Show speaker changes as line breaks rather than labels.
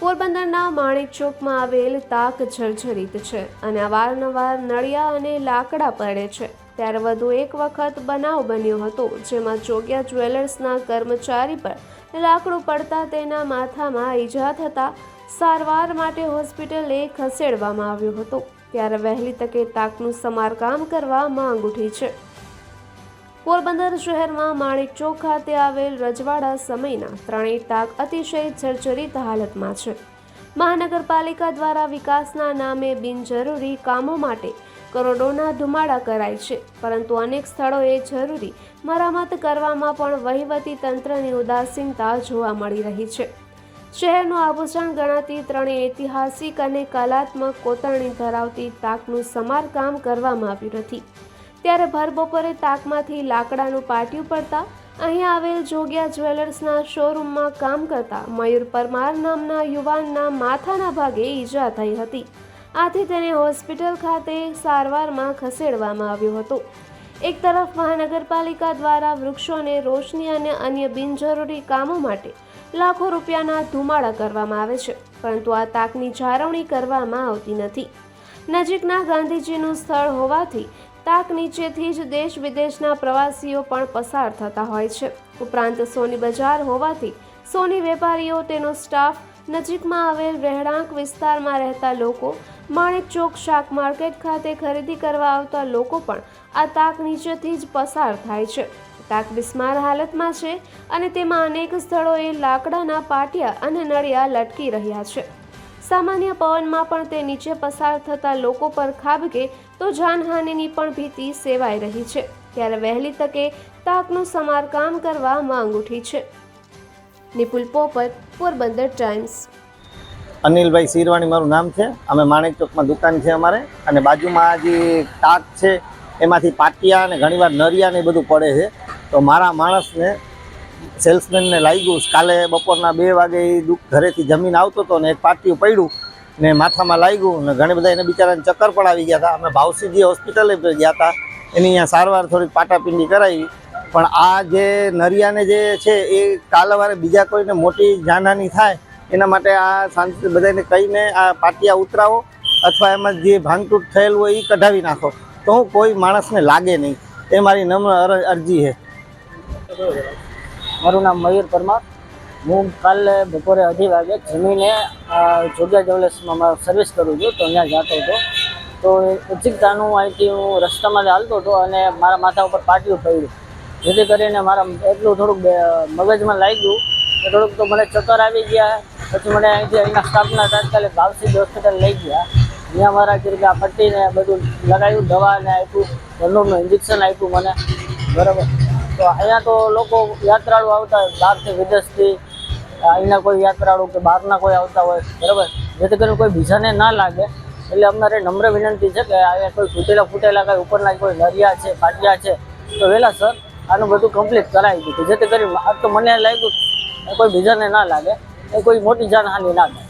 પોરબંદરના માણેક ચોકમાં આવેલ તાક જર્જરિત છે અને અવારનવાર નળિયા અને લાકડા પડે છે. ત્યારે વધુ એક વખત બનાવ બન્યો હતો, જેમાં ચોગ્યા જ્વેલર્સના કર્મચારી પર લાકડું પડતા તેના માથામાં ઈજા થતા સારવાર માટે હોસ્પિટલે ખસેડવામાં આવ્યો હતો. ત્યારે વહેલી તકે તાકનું સમારકામ કરવા માંગ ઉઠી છે. પોરબંદર શહેરમાં માણેક ચોક ખાતે આવેલ રજવાડા સમયના ત્રણેય તાક અતિશય જર્જરિત હાલતમાં છે. મહાનગરપાલિકા દ્વારા વિકાસના નામે બિનજરૂરી કામો માટે કરોડોના ધુમાડા કરાય છે, પરંતુ અનેક સ્થળોએ જરૂરી મરામત કરવામાં પણ વહીવટી તંત્રની ઉદાસીનતા જોવા મળી રહી છે. શહેરનું આભૂષણ ગણાતી ત્રણેય ઐતિહાસિક અને કલાત્મક કોતરણી ધરાવતી તાકનું સમારકામ કરવામાં આવ્યું નથી. ત્યારે ભર બપોરે તાકમાંથી લાકડાનું પાટિયું પડતા અહીં આવેલ જોગિયા જ્વેલર્સના શોરૂમમાં કામ કરતા મયુર પરમાર નામના યુવાનના માથાના ભાગે ઈજા થઈ હતી. આથી તેને હોસ્પિટલ ખાતે સારવારમાં ખસેડવામાં આવ્યો હતો. એક તરફ મહાનગરપાલિકા દ્વારા વૃક્ષોને રોશની અને અન્ય બિનજરૂરી કામો માટે લાખો રૂપિયાના ધુમાડા કરવામાં આવે છે, પરંતુ આ તાકની જાળવણી કરવામાં આવતી નથી. નજીકના ગાંધીજીનું સ્થળ હોવાથી તાક નીચેથી જ દેશ વિદેશના પ્રવાસીઓ પણ પસાર થતા હોય છે. ઉપરાંત સોની બજાર હોવાથી સોની વેપારીઓ, તેનો સ્ટાફ, નજીકમાં આવેલ રહેણાંક વિસ્તારમાં રહેતા લોકો, માણેક ચોક શાક માર્કેટ ખાતે ખરીદી કરવા આવતા લોકો પણ આ તાક નીચેથી જ પસાર થાય છે. તાક બિસ્માર હાલતમાં છે અને તેમાં અનેક સ્થળોએ લાકડાના પાટિયા અને નળિયા લટકી રહ્યા છે. સામાન્ય પવનમાં પણ તે નીચે પસાર થતા લોકો પર ખાબકે તો જાનહાનિની પણ ભીતિ સેવાઈ રહી છે. ત્યારે વહેલી તકે તાકનું સમારકામ કરવા માંગ ઉઠી છે. નિપુલ પોપટ પોરબંદર ટાઈમ્સ.
અનિલભાઈ શિરવાણી મારું નામ છે. અમે માણેક ચોકમાં દુકાન છે અમારે. અને બાજુમાં જે તાક છે, એમાંથી પાટિયા અને ઘણીવાર નરિયા ને બધું પડે છે. તો મારા માણસને સેલ્સમેનને લાગ્યું કાલે બપોરના બે વાગે એ દુઃખ ઘરેથી જમીન આવતો હતો ને એક પાટિયું પડ્યું ને માથામાં લાગ્યું ને ઘણા બધા એને બિચારાને ચક્કર પણ આવી ગયા હતા. અમે ભાવસીજી હોસ્પિટલે ગયા હતા, એની અહીંયા સારવાર થોડીક પાટાપિંડી કરાવી. પણ આ જે નરિયાને જે છે એ કાલવારે બીજા કોઈને મોટી જાનહાની થાય, એના માટે આ શાંતિ બધાને કહીને આ પાટિયા ઉતરાવો અથવા એમાં જે ભાંગતૂટ થયેલ હોય એ કઢાવી નાખો. તો હું કોઈ માણસને લાગે નહીં. એ મારી નમ્ર અર- અરજી છે.
મારું નામ મયુર પરમાર. હું કાલે બપોરે અઢી વાગે જમીને જોગ્યા જ્વેલર્સમાં મારો સર્વિસ કરું છું, તો ત્યાં જતો હતો. તો ઉચિકતાનું અહીંથી હું રસ્તામાં ચાલતો હતો અને મારા માથા ઉપર પાટિયું પડ્યું. જેથી કરીને મારા એટલું થોડુંક મગજમાં લાગ્યું કે થોડુંક તો મને ચક્કર આવી ગયા. પછી મને અહીંથી અહીંના સ્ટાફના તાત્કાલિક ભાવસીજ હોસ્પિટલ લઈ ગયા. અહીંયા મારા ચીરકા પટ્ટીને બધું લગાવ્યું, દવા ને આપ્યું, ઘરનું ઇન્જેક્શન આપ્યું મને. બરાબર. તો અહીંયા તો લોકો યાત્રાળુ આવતા હોય, બહારથી વિદેશથી, અહીંના કોઈ યાત્રાળુ કે બહારના કોઈ આવતા હોય, બરાબર? જેથી કરીને કોઈ બીજાને ના લાગે. એટલે અમારે નમ્ર વિનંતી છે કે અહીંયા કોઈ ફૂટેલા ફૂટેલા કાંઈ ઉપરના કોઈ નરિયા છે, ફાટિયા છે, તો વહેલા સર, આનું બધું કમ્પ્લીટ કરાવી દીધું. જેથી કરીને આ તો મને લાગ્યું કોઈ બીજાને ના લાગે એ કોઈ મોટી જાનહાનિ ના થાય.